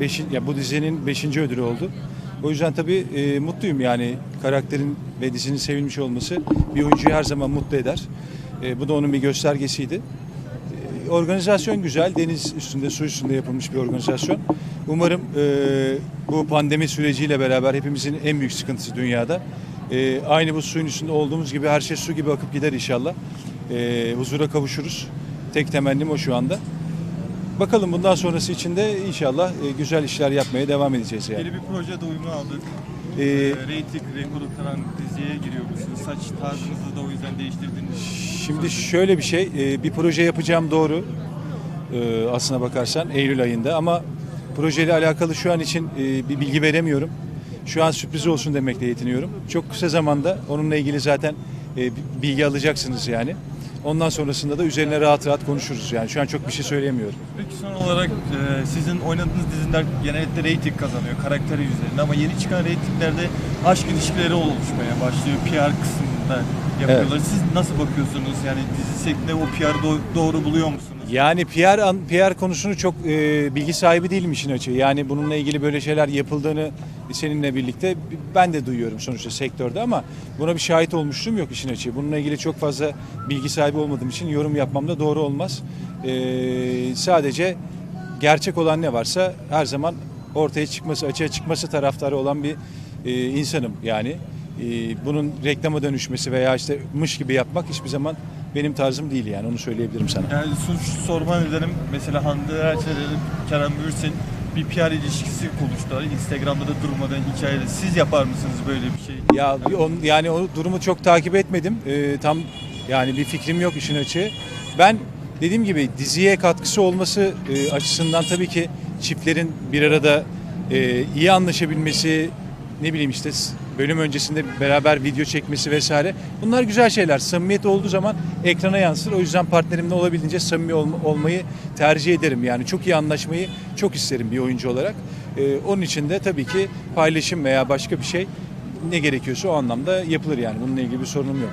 Beşin, ya bu dizinin 5. ödülü oldu. O yüzden tabii e, mutluyum yani karakterin ve dizinin sevilmiş olması bir oyuncuyu her zaman mutlu eder. E, bu da onun bir göstergesiydi. E, organizasyon güzel, deniz üstünde, su üstünde yapılmış bir organizasyon. Umarım e, bu pandemi süreciyle beraber hepimizin en büyük sıkıntısı dünyada. E, aynı bu suyun üstünde olduğumuz gibi her şey su gibi akıp gider inşallah. E, huzura kavuşuruz. Tek temennim o şu anda. Bakalım bundan sonrası için de inşallah e, güzel işler yapmaya devam edeceğiz yani. Yeni bir proje duyumu aldık. Ee, Reyting rekoru kıran diziye giriyor musunuz? Saç tarzınızı da o yüzden değiştirdiniz. Şimdi şöyle bir şey, e, bir proje yapacağım doğru. E, Aslına bakarsan Eylül ayında ama projeyle alakalı şu an için bir bilgi veremiyorum. Şu an sürpriz olsun demekle yetiniyorum. Çok kısa zamanda onunla ilgili zaten bilgi alacaksınız yani. Ondan sonrasında da üzerine rahat rahat konuşuruz yani. Şu an çok bir şey söyleyemiyorum. Peki son olarak e, sizin oynadığınız diziler genellikle reyting kazanıyor karakteri üzerinde ama yeni çıkan reytinglerde aşk ilişkileri oluşmaya başlıyor PR kısmında yapıyorlar. Siz nasıl bakıyorsunuz? Yani dizi sektöründe o PR'ı do- doğru buluyor musunuz? Yani PR PR konusunu çok e, bilgi sahibi değilim işin açığı. Yani bununla ilgili böyle şeyler yapıldığını seninle birlikte ben de duyuyorum sonuçta sektörde ama buna bir şahit olmuşluğum yok işin açığı. Bununla ilgili çok fazla bilgi sahibi olmadığım için yorum yapmam da doğru olmaz. E, sadece gerçek olan ne varsa her zaman ortaya çıkması, açığa çıkması taraftarı olan bir e, insanım yani. E, bunun reklama dönüşmesi veya işte mış gibi yapmak hiçbir zaman benim tarzım değil yani onu söyleyebilirim sana. Yani suç sorma nedenim mesela Hande Erçel'in Kerem Bürsin bir PR ilişkisi konuştular. Instagram'da da durmadan hikayede. Siz yapar mısınız böyle bir şey? Ya on, yani o durumu çok takip etmedim. Ee, tam yani bir fikrim yok işin açığı. Ben dediğim gibi diziye katkısı olması e, açısından tabii ki çiftlerin bir arada e, iyi anlaşabilmesi, ne bileyim işte bölüm öncesinde beraber video çekmesi vesaire. Bunlar güzel şeyler. Samimiyet olduğu zaman ekrana yansır. O yüzden partnerimle olabildiğince samimi olma- olmayı tercih ederim. Yani çok iyi anlaşmayı çok isterim bir oyuncu olarak. Ee, onun için de tabii ki paylaşım veya başka bir şey ne gerekiyorsa o anlamda yapılır yani. Bununla ilgili bir sorunum yok.